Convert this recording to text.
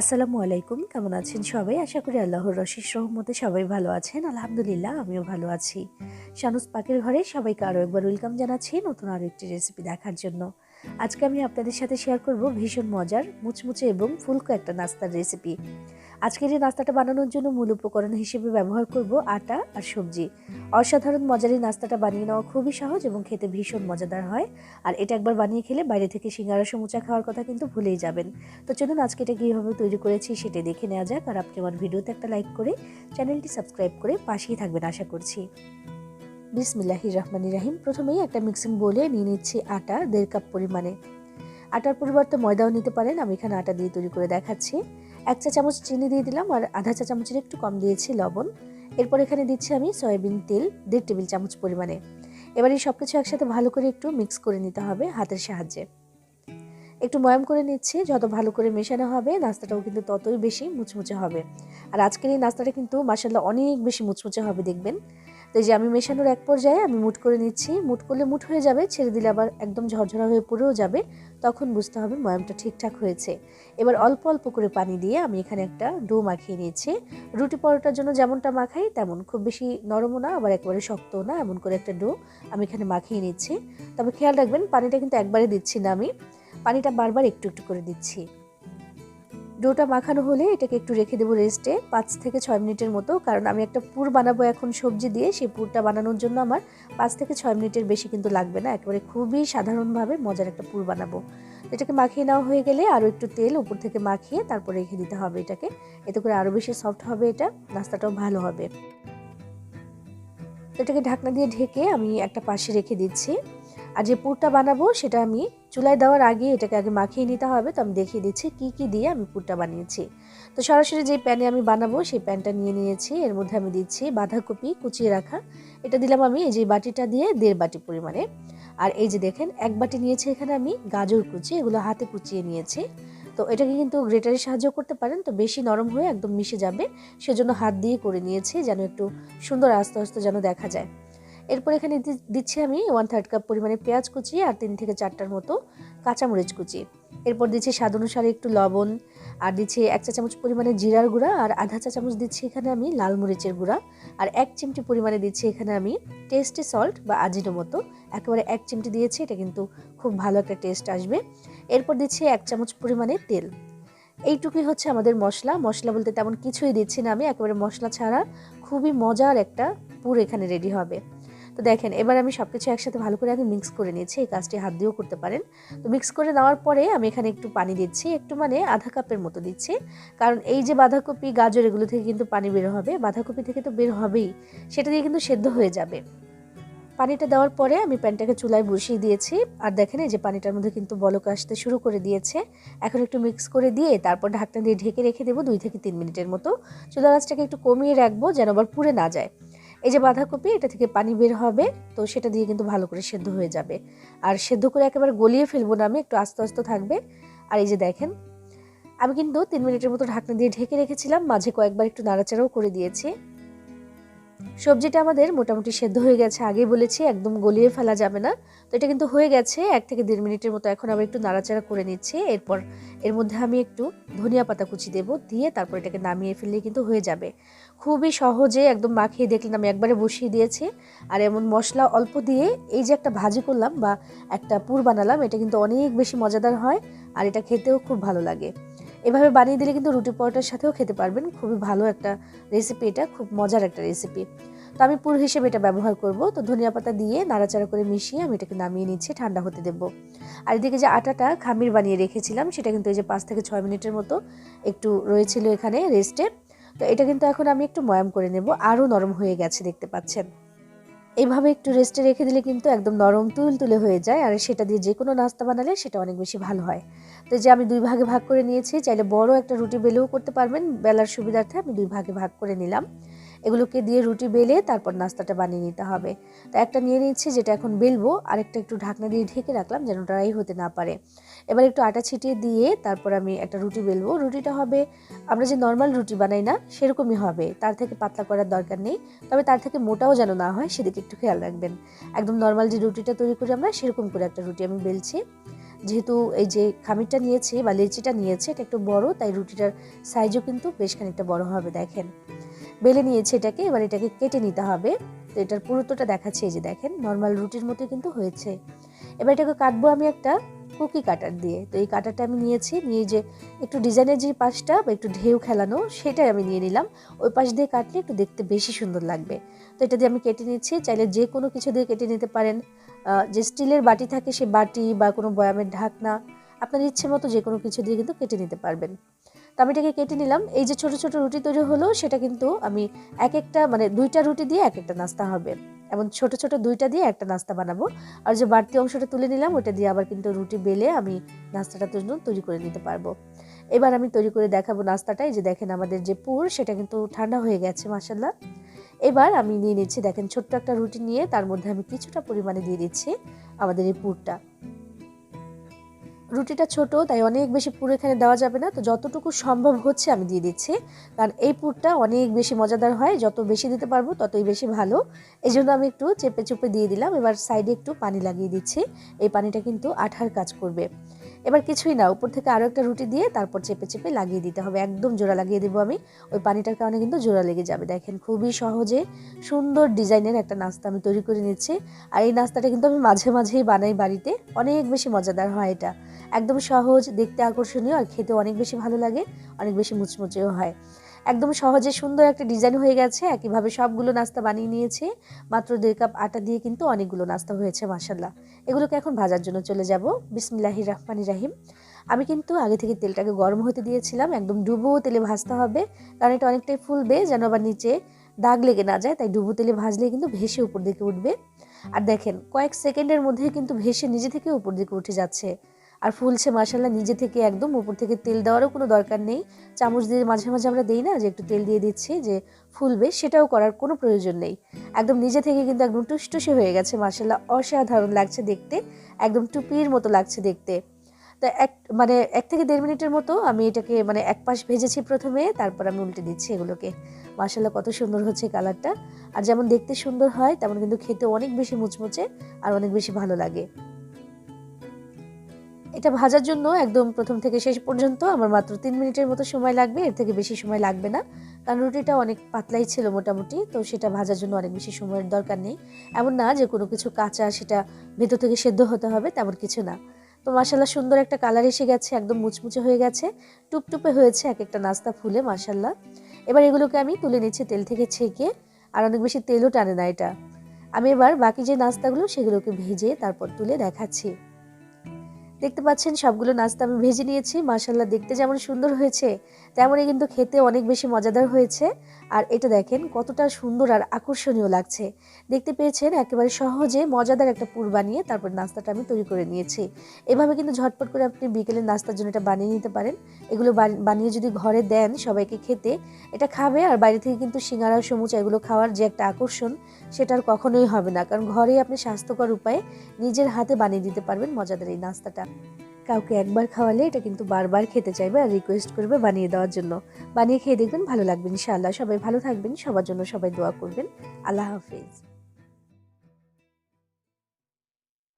আসসালামু আলাইকুম, কেমন আছেন সবাই? আশা করি আল্লাহর রশিস রহমতে সবাই ভালো আছেন। আলহামদুলিল্লাহ, আমিও ভালো আছি। শানুস পাকের ঘরে সবাইকে আরও একবার ওয়েলকাম জানাচ্ছি নতুন আরও একটি রেসিপি দেখার জন্য। আজকে আমি আপনাদের সাথে শেয়ার করব ভীষণ মজার, মুচমুচে এবং ফুলকো একটা নাস্তার রেসিপি আজকের এই নাস্তাটা বানানোর জন্য মূল উপকরণ হিসেবে ব্যবহার করব আটা আর সবজি। অসাধারণ মজার এই নাস্তাটা বানিয়ে নেওয়া খুবই সহজ এবং খেতে ভীষণ মজাদার হয়। আর এটা একবার বানিয়ে খেলে বাইরে থেকে সিঙ্গারা সমুচা খাওয়ার কথা কিন্তু ভুলেই যাবেন। তো চলুন আজকে এটা কীভাবে তৈরি করেছি সেটা দেখে নেওয়া যাক। আর আপনি আমার ভিডিওতে একটা লাইক করে চ্যানেলটি সাবস্ক্রাইব করে পাশেই থাকবেন, আশা করছি। বিসমিল্লাহির রহমানির রাহিম। প্রথমেই একটা মিক্সিং বলে নিয়ে নিচ্ছি আটা, দেড় কাপ পরিমাণে। আটার পরিবর্তে ময়দাও নিতে পারেন, আমি এখানে আটা দিয়ে তৈরি করে দেখাচ্ছি। এক চা চামচ চিনি দিয়ে দিলাম আর আধা চা চামচের একটু কম দিয়েছি লবণ। এরপর এখানে দিচ্ছি আমি সয়াবিন তেল, দেড় টেবিল চামচ পরিমাণে। এবার এই সব কিছু একসাথে ভালো করে একটু মিক্স করে নিতে হবে হাতের সাহায্যে। একটু ময়াম করে নিচ্ছি, যত ভালো করে মেশানো হবে, নাস্তাটাও কিন্তু ততই বেশি মুচমুচে হবে। আর আজকের এই নাস্তাটা কিন্তু মাসাল্লাহ অনেক বেশি মুচমুচে হবে, দেখবেন। তো যে আমি মেশানোর এক পর্যায়ে আমি মুট করে নিচ্ছি। মুট করলে মুট হয়ে যাবে, ছেড়ে দিলে আবার একদম ঝরঝরা হয়ে পড়েও যাবে। তখন বুঝতে হবে ময়ামটা ঠিকঠাক হয়েছে। এবার অল্প অল্প করে পানি দিয়ে আমি এখানে একটা ডো মাখিয়ে নিয়েছি। রুটি পরোটার জন্য যেমনটা মাখাই তেমন। খুব বেশি নরমও না, আবার একেবারে শক্তও না, এমন করে একটা ডো আমি এখানে মাখিয়ে নিচ্ছি। তবে খেয়াল রাখবেন, পানিটা কিন্তু একবারে দিচ্ছি না আমি। পানিটা বারবার একটু একটু করে দিচ্ছি। ডোটা মাখানো হলে এটাকে একটু রেখে দেবো রেস্টে পাঁচ থেকে ছয় মিনিটের মতো। কারণ আমি একটা পুর বানাবো এখন সবজি দিয়ে, সেই পুরটা বানানোর জন্য আমার পাঁচ থেকে ছয় মিনিটের বেশি কিন্তু লাগবে না। একেবারে খুবই সাধারণভাবে মজার একটা পুর বানাবো। এটাকে মাখিয়ে নেওয়া হয়ে গেলে আরও একটু তেল উপর থেকে মাখিয়ে তারপর রেখে দিতে হবে এটাকে। এতে করে আরও বেশি সফট হবে এটা, নাস্তাটাও ভালো হবে। এটাকে ঢাকনা দিয়ে ঢেকে আমি একটা পাশে রেখে দিচ্ছি। আর যে পুরটা বানাবো সেটা আমি চুলায় দেওয়ার আগে এটাকে আগে মাখিয়ে নিতে হবে। তো আমি দেখিয়ে দিচ্ছি কি কি দিয়ে আমি পুরটা বানিয়েছি। তো সরাসরি যে প্যানে আমি বানাবো সেই প্যানটা নিয়ে নিয়েছি। এর মধ্যে আমি দিচ্ছি বাঁধাকপি কুচিয়ে রাখা। এটা দিলাম আমি এই যে বাটিটা দিয়ে দেড় বাটি পরিমাণে। আর এই যে দেখেন, এক বাটি নিয়েছি এখানে আমি গাজর কুচি, এগুলো হাতে কুচিয়ে নিয়েছি। তো এটাকে কিন্তু গ্রেটারের সাহায্য করতে পারেন। তো বেশি নরম হয়ে একদম মিশে যাবে। সেজন্য হাত দিয়ে করে নিয়েছি যেন একটু সুন্দর আস্তে আস্তে যেন দেখা যায়। এরপর এখানে দিচ্ছি আমি ওয়ান থার্ড কাপ পরিমাণে পেঁয়াজ কুচি আর তিন থেকে চারটার মতো কাঁচামরিচ কুচি। এরপর দিচ্ছি স্বাদ অনুসারে একটু লবণ আর দিচ্ছি এক চা চামচ পরিমাণে জিরার গুঁড়া আর আধা চা চামচ দিচ্ছি এখানে আমি লাল মরিচের গুঁড়া আর এক চিমটি পরিমাণে দিচ্ছি এখানে আমি টেস্টি সল্ট বা আজিনো মতো। একেবারে এক চিমটি দিয়েছি, এটা কিন্তু খুব ভালো একটা টেস্ট আসবে। এরপর দিচ্ছি এক চামচ পরিমাণে তেল। এইটুকুই হচ্ছে আমাদের মশলা। মশলা বলতে তেমন কিছুই দিচ্ছি না আমি, একেবারে মশলা ছাড়া খুবই মজার একটা পুর এখানে রেডি হবে। তো দেখেন, এবার আমি সব কিছু একসাথে ভালো করে আগে মিক্স করে নিয়েছি, এই কাজটি হাত দিয়েও করতে পারেন। তো মিক্স করে নেওয়ার পরে আমি এখানে একটু পানি দিচ্ছি, একটু মানে আধা কাপের মতো দিচ্ছি। কারণ এই যে বাঁধাকপি, গাজর, এগুলো থেকে কিন্তু পানি বের হবে, বাঁধাকপি থেকে তো বের হবেই, সেটা দিয়ে কিন্তু সেদ্ধ হয়ে যাবে। পানিটা দেওয়ার পরে আমি প্যানটাকে চুলায় বসিয়ে দিয়েছি, আর দেখেন এই যে পানিটার মধ্যে কিন্তু বলক আসতে শুরু করে দিয়েছে। এখন একটু মিক্স করে দিয়ে তারপর ঢাকনা দিয়ে ঢেকে রেখে দেবো দুই থেকে তিন মিনিটের মতো। চুলা গাছটাকে একটু কমিয়ে রাখব যেন আবার পুড়ে না যায়। এই যে বাঁধাকপি, এটা থেকে পানি বের হবে, তো সেটা দিয়ে কিন্তু ভালো করে সেদ্ধ হয়ে যাবে। আর সেদ্ধ করে একেবারে গলিয়ে ফেলব না আমি, একটু আস্তে আস্তে থাকবে। আর এই যে দেখেন, আমি কিন্তু তিন মিনিটের মতো ঢাকনা দিয়ে ঢেকে রেখেছিলাম, মাঝে কয়েকবার একটু নাড়াচাড়াও করে দিয়েছি। সবজিটা আমাদের মোটামুটি সেদ্ধ হয়ে গেছে। আগেই বলেছি, একদম গলিয়ে ফেলা যাবে না। তো এটা কিন্তু হয়ে গেছে, এক থেকে দেড় মিনিটের মতো। এখন আবার একটু নাড়াচাড়া করে নিচ্ছি। এরপর এর মধ্যে আমি একটু ধনিয়া পাতা কুচি দেব, দিয়ে তারপর এটাকে নামিয়ে ফেললে কিন্তু হয়ে যাবে। খুবই সহজে একদম মাখিয়ে দেখলেন আমি একবারে বসিয়ে দিয়েছি। আর এমন মশলা অল্প দিয়ে এই যে একটা ভাজি করলাম বা একটা পুর বানালাম, এটা কিন্তু অনেক বেশি মজাদার হয়। আর এটা খেতেও খুব ভালো লাগে। এভাবে বানিয়ে দিলে কিন্তু রুটি পরোটার সাথেও খেতে পারবেন। খুবই ভালো একটা রেসিপি এটা, খুব মজার একটা রেসিপি তো আমি পুর হিসেবে এটা ব্যবহার করব। তো ধনিয়া পাতা দিয়ে নাড়াচাড়া করে মিশিয়ে আমি এটাকে নামিয়ে নিচ্ছি, ঠান্ডা হতে দেব। আর এদিকে যে আটাটা খামির বানিয়ে রেখেছিলাম, সেটা কিন্তু এই যে পাঁচ থেকে ছয় মিনিটের মতো একটু রয়েছিল এখানে রেস্টে তো এটা কিন্তু এখন আমি একটু ময়াম করে নেব। আরও নরম হয়ে গেছে, দেখতে পাচ্ছেন। এইভাবে একটু রেস্টে রেখে দিলে কিন্তু একদম নরম তুল তুলে হয়ে যায় আর সেটা দিয়ে যে কোনো নাস্তা বানালে সেটা অনেক বেশি ভালো হয়। তো যে আমি দুই ভাগে ভাগ করে নিয়েছি, চাইলে বড় একটা রুটি বেলেও করতে পারবেন, বেলার সুবিধার্থে আমি দুই ভাগে ভাগ করে নিলাম। এগুলোকে দিয়ে রুটি বেলে তারপর নাস্তাটা বানিয়ে নিতে হবে। তো একটা নিয়ে নিচ্ছি যেটা এখন বেলবো, আরেকটা একটু ঢাকনা দিয়ে ঢেকে রাখলাম যেন ড্রাই হতে না পারে। এবার একটু আটা ছিটিয়ে দিয়ে তারপর আমি একটা রুটি বেলবো। রুটিটা হবে, আমরা যে নর্মাল রুটি বানাই না, সেরকমই হবে। তার থেকে পাতলা করার দরকার নেই। তবে তার থেকে মোটাও যেন না হয়, সেদিকে একটু খেয়াল রাখবেন। একদম নর্মাল যে রুটিটা তৈরি করি আমরা, সেরকম করে একটা রুটি আমি বেলছি। যেহেতু এই যে খামিরটা নিয়েছি বা লেচিটা নিয়েছে, এটা একটু বড়, তাই রুটিটার সাইজও কিন্তু বেশ খানিকটা বড় হবে, দেখেন। বেলে নিয়েছে এটাকে, এবার এটাকে কেটে নিতে হবে। তো এটার পুরুত্বটা দেখাচ্ছে, এই যে দেখেন নর্মাল রুটির মতো কিন্তু হয়েছে। এবার এটাকে কাটবো আমি একটা কুকি কাটার দিয়ে। তো এই কাটারটা আমি নিয়েছি, নিয়ে যে একটু ডিজাইনের যে পাশটা বা একটু ঢেউ খেলানো, সেটাই আমি নিয়ে নিলাম। ওই পাশ দিয়ে কাটলে একটু দেখতে বেশি সুন্দর লাগবে। তো এটা দিয়ে আমি কেটে নিচ্ছি। চাইলে যে কোনো কিছু দিয়ে কেটে নিতে পারেন। যে স্টিলের বাটি থাকে সে বাটি বা কোনো বয়ামের ঢাকনা, আপনার ইচ্ছে মতো যে কোনো কিছু দিয়ে কিন্তু কেটে নিতে পারবেন। তো আমি এটাকে কেটে নিলাম। এই যে ছোট ছোট রুটি তৈরি হলো, সেটা কিন্তু আমি এক একটা মানে দুইটা রুটি দিয়ে এক একটা নাস্তা হবে। এমন ছোট ছোট দুইটা দিয়ে একটা নাস্তা বানাবো। আর যে বাড়তি অংশটা তুলে নিলাম ওটা দিয়ে আবার কিন্তু রুটি বেলে আমি নাস্তাটা জন্য তৈরি করে নিতে পারব। এবার আমি তৈরি করে দেখাবো নাস্তাটাই যে দেখেন আমাদের যে পুর, সেটা কিন্তু ঠান্ডা হয়ে গেছে মাসাল্লাহ এবার আমি নিয়ে নিচ্ছি, দেখেন ছোট্ট একটা রুটি নিয়ে, তার মধ্যে আমি কিছুটা পরিমাণে দিয়ে দিচ্ছি আমাদের এই পুরটা। রুটিটা ছোট, তাই অনেক বেশি পুর এখানে দেওয়া যাবে না। তো যতটুকু সম্ভব হচ্ছে আমি দিয়ে দিচ্ছি। কারণ এই পুরটা অনেক বেশি মজাদার হয়। যত বেশি দিতে পারব, ততই বেশি ভালো। এই জন্য আমি একটু চেপে চুপে দিয়ে দিলাম। এবার সাইডে একটু পানি লাগিয়ে দিচ্ছি। এই পানিটা কিন্তু আঠার কাজ করবে। এবার কিছুই না, উপর থেকে আরও একটা রুটি দিয়ে তারপর চেপে চেপে লাগিয়ে দিতে হবে। একদম জোড়া লাগিয়ে দেবো আমি। ওই পানিটার কারণে কিন্তু জোড়া লেগে যাবে। দেখেন খুবই সহজে সুন্দর ডিজাইনের একটা নাস্তা আমি তৈরি করে নিচ্ছি। আর এই নাস্তাটা কিন্তু আমি মাঝে মাঝেই বানাই বাড়িতে। অনেক বেশি মজাদার হয় এটা। একদম সহজ, দেখতে আকর্ষণীয় আর খেতে অনেক বেশি ভালো লাগে, অনেক বেশি মুচমুচেও হয়। একদম সহজে সুন্দর একটা ডিজাইন হয়ে গেছে। একইভাবে সবগুলো নাস্তা বানিয়ে নিয়েছে। মাত্র দেড় কাপ আটা দিয়ে কিন্তু অনেকগুলো নাস্তা হয়েছে মাসাল্লাহ এগুলোকে এখন ভাজার জন্য চলে যাব। বিসমিল্লাহি রহমানি রাহিম। আমি কিন্তু আগে থেকে তেলটাকে গরম হতে দিয়েছিলাম। একদম ডুবো তেলে ভাজতে হবে। কারণ এটা অনেকটাই ফুলবে, যেন আবার নিচে দাগ লেগে না যায়। তাই ডুবো তেলে ভাজলে কিন্তু ভেসে উপর দিকে উঠবে। আর দেখেন, কয়েক সেকেন্ডের মধ্যে কিন্তু ভেসে নিজে থেকে উপর দিকে উঠে যাচ্ছে। আর ফুলছে মাসাল্লাহ নিজে থেকে একদম উপর থেকে তেল দেওয়ারও কোনো দরকার নেই। চামচ দিয়ে মাঝে মাঝে আমরা দিই না যে একটু তেল দিয়ে দিচ্ছি যে ফুলবে, সেটাও করার কোনো প্রয়োজন নেই। একদম নিজে থেকে কিন্তু একদম টুসটুসে হয়ে গেছে মাসাল্লাহ অসাধারণ লাগছে দেখতে, একদম টুপির মতো লাগছে দেখতে। তো এক মানে এক থেকে দেড় মিনিটের মতো আমি এটাকে মানে এক পাশ ভেজেছি প্রথমে, তারপর আমি উল্টে দিচ্ছি এগুলোকে। মাসাল্লাহ কত সুন্দর হচ্ছে কালারটা। আর যেমন দেখতে সুন্দর হয়, তেমন কিন্তু খেতে অনেক বেশি মুচমুচে আর অনেক বেশি ভালো লাগে। এটা ভাজার জন্য একদম প্রথম থেকে শেষ পর্যন্ত আমার মাত্র তিন মিনিটের মতো সময় লাগবে, এর থেকে বেশি সময় লাগবে না। কারণ রুটিটা অনেক পাতলাই ছিল মোটামুটি, তো সেটা ভাজার জন্য অনেক বেশি সময়ের দরকার নেই। এমন না যে কোনো কিছু কাঁচা সেটা ভেতর থেকে সেদ্ধ হতে হবে, তেমন কিছু না। তো মাসাল্লাহ সুন্দর একটা কালার এসে গেছে, একদম মুচমুচে হয়ে গেছে, টুপটুপে হয়েছে এক একটা নাস্তা ফুলে মাসাল্লাহ এবার এগুলোকে আমি তুলে নিচ্ছি তেল থেকে ছেঁকে, আর অনেক বেশি তেলও টানে না এটা। আমি এবার বাকি যে নাস্তাগুলো সেগুলোকে ভেজে তারপর তুলে দেখাচ্ছি। দেখতে পাচ্ছেন সবগুলো নাস্তা আমি ভেজে নিয়েছি। মাসাল্লাহ দেখতে যেমন সুন্দর হয়েছে। তেমনই কিন্তু খেতে অনেক বেশি মজাদার হয়েছে। আর এটা দেখেন, কতটা সুন্দর আর আকর্ষণীয় লাগছে। দেখতে পেয়েছেন, একেবারে সহজে মজাদার একটা পুর বানিয়ে তারপর নাস্তাটা আমি তৈরি করে নিয়েছি। এভাবে কিন্তু ঝটপট করে আপনি বিকেলের নাস্তার জন্য এটা বানিয়ে নিতে পারেন। এগুলো বানিয়ে যদি ঘরে দেন সবাইকে খেতে, এটা খাবে। আর বাইরে থেকে কিন্তু সিঙ্গারা, সমুচা এগুলো খাওয়ার যে একটা আকর্ষণ, সেটা আর কখনোই হবে না। কারণ ঘরেই আপনি স্বাস্থ্যকর উপায়ে নিজের হাতে বানিয়ে দিতে পারবেন মজাদার এই নাস্তাটা। কাউকে একবার খাওয়ালে এটা কিন্তু বারবার খেতে চাইবে আর রিকোয়েস্ট করবে বানিয়ে দেওয়ার জন্য। বানিয়ে খেয়ে দেখবেন ভালো লাগবে ইনশাআল্লাহ। সবাই ভালো থাকবেন, সবার জন্য সবাই দোয়া করবেন। আল্লাহ হাফিজ।